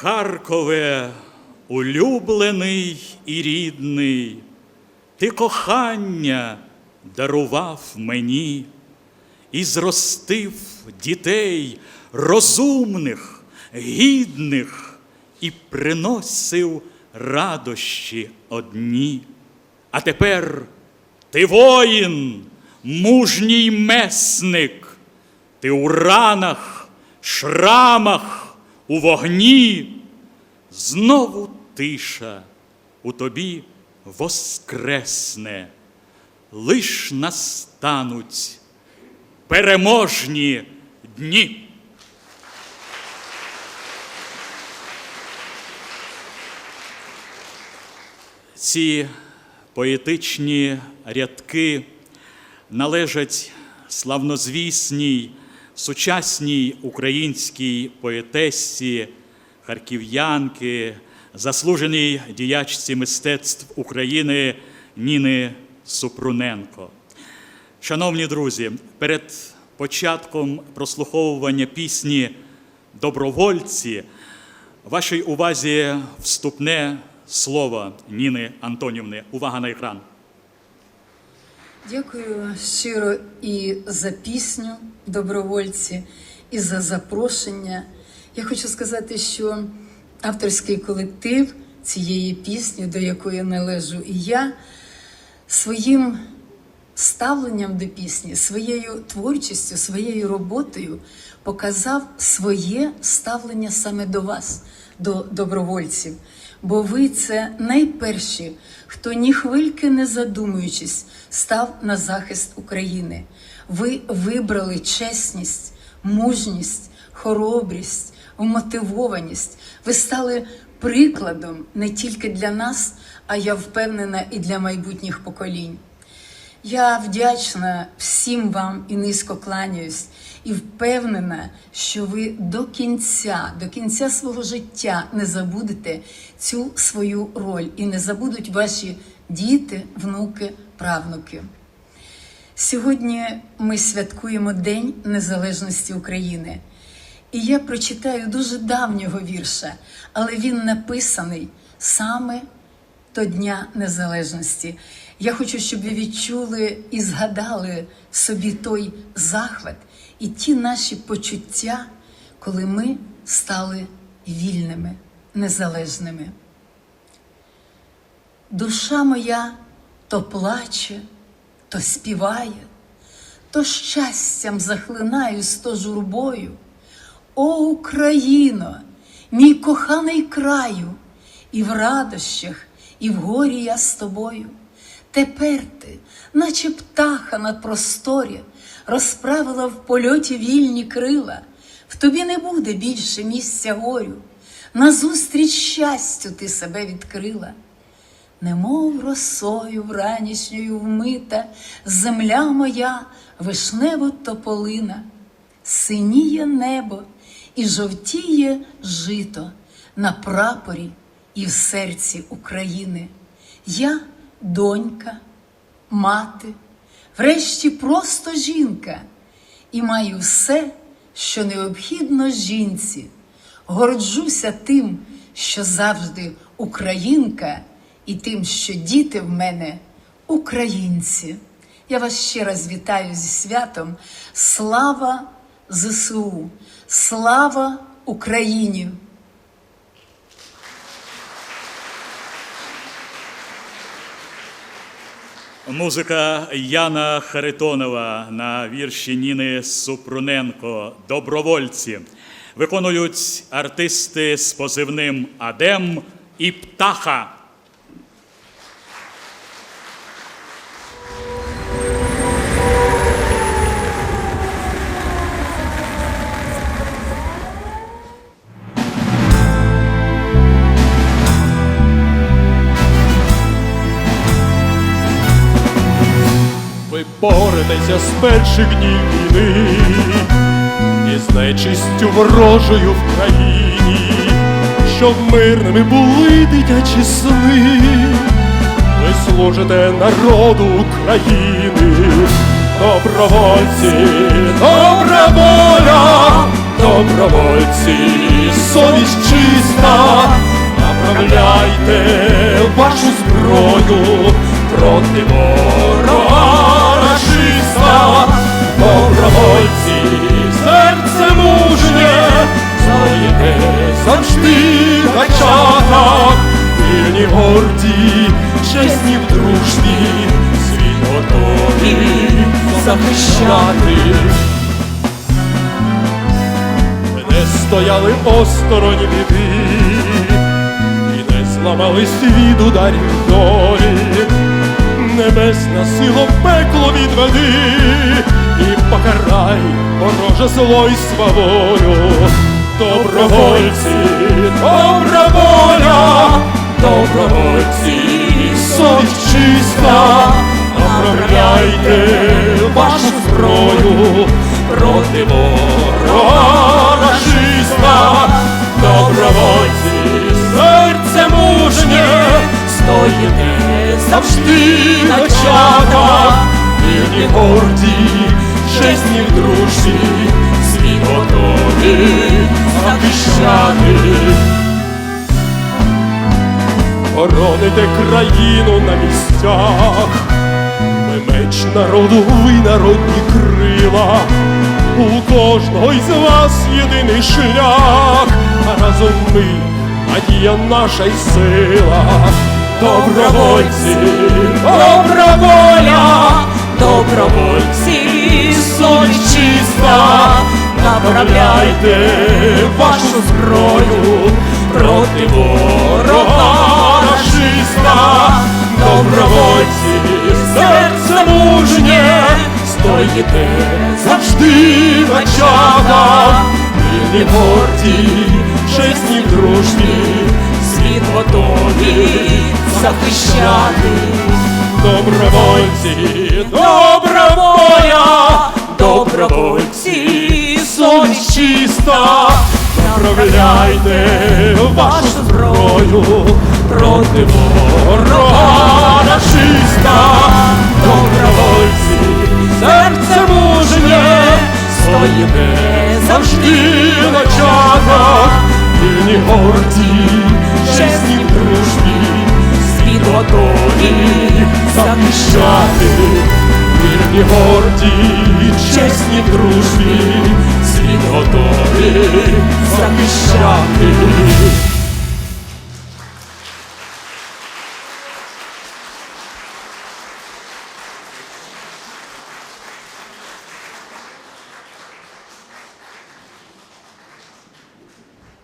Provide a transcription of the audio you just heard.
Харкове, улюблений і рідний, ти кохання дарував мені і зростив дітей розумних, гідних і приносив радощі одні. А тепер ти воїн, мужній месник, ти у ранах, шрамах, у вогні, знову тиша у тобі воскресне, лиш настануть переможні дні. Ці поетичні рядки належать славнозвісній сучасній українській поетесі, харків'янки, заслуженій діячці мистецтв України Ніни Супруненко. Шановні друзі, перед початком прослуховування пісні Добровольці вашій увазі вступне слово Ніни Антонівни. Увага на екран. Дякую щиро і за пісню добровольці, і за запрошення. Я хочу сказати, що авторський колектив цієї пісні, до якої належу і я, своїм ставленням до пісні, своєю творчістю, своєю роботою показав своє ставлення саме до вас, до добровольців. Бо ви це найперші, хто ні хвильки не задумуючись, став на захист України. Ви вибрали чесність, мужність, хоробрість, вмотивованість. Ви стали прикладом не тільки для нас, а я впевнена, і для майбутніх поколінь. Я вдячна всім вам і низько кланяюсь, і впевнена, що ви до кінця, до кінця свого життя не забудете цю свою роль і не забудуть ваші діти, внуки, правнуки. Сьогодні ми святкуємо День Незалежності України. І я прочитаю дуже давнього вірша, але він написаний саме до Дня Незалежності. Я хочу, щоб ви відчули і згадали собі той захват і ті наші почуття, коли ми стали вільними, незалежними. Душа моя то плаче, то співає, то щастям захлинаюсь, то журбою. О Україно, мій коханий краю, і в радощах, і в горі я з тобою. Тепер ти, наче птаха на просторі, розправила в польоті вільні крила, в тобі не буде більше місця горю, назустріч щастю ти себе відкрила. Немов росою вранішньою вмита, земля моя вишнево тополина, синіє небо і жовтіє жито на прапорі і в серці України. Я донька, мати, врешті просто жінка, і маю все, що необхідно жінці. Горджуся тим, що завжди українка, і тим, що діти в мене українці. Я вас ще раз вітаю зі святом. Слава ЗСУ! Слава Україні! Музика Яна Харитонова на вірші Ніни Супруненко Добровольці виконують артисти з позивним Адем і Птаха. Боретеся з перших днів війни із нечистю ворожою в країні, щоб мирними були дитячі сни. Ви служите народу України, добровольці, добра воля, добровольці, совість чиста, направляйте вашу зброю проти ворога горді, чесні в дружбі, світ готові захищати. Не стояли осторонь біди і не зламались від ударів долі. Небесна сила в пекло відведи і покарай вороже зло й сваволю. Добровольці, добра воля, добровольці, совість чиста, направляйте вашу зброю проти ворога рашиста, добровольці, серце мужнє, стоїте завжди на чатах, вірні горді, чесні в дружбі, світ готові захищати. Бороните країну на місцях, ми меч народу, ви народні крила. У кожного із вас єдиний шлях, а разом ми надія наша й сила. Добровольці, добра воля, добровольці, совість чиста, направляйте вашу зброю стоїте завжди на чатах, вільні горді, чесні в дружбі, світ готові захищати. Добровольці, добра воля, добровольці, совість чиста, направляйте вашу зброю проти ворога рашиста, стоїте завжди на чатах, вільні горді, чесні дружні, світ готові захищати, вільні горді, чесні дружні, дружбі, світ готові захищати.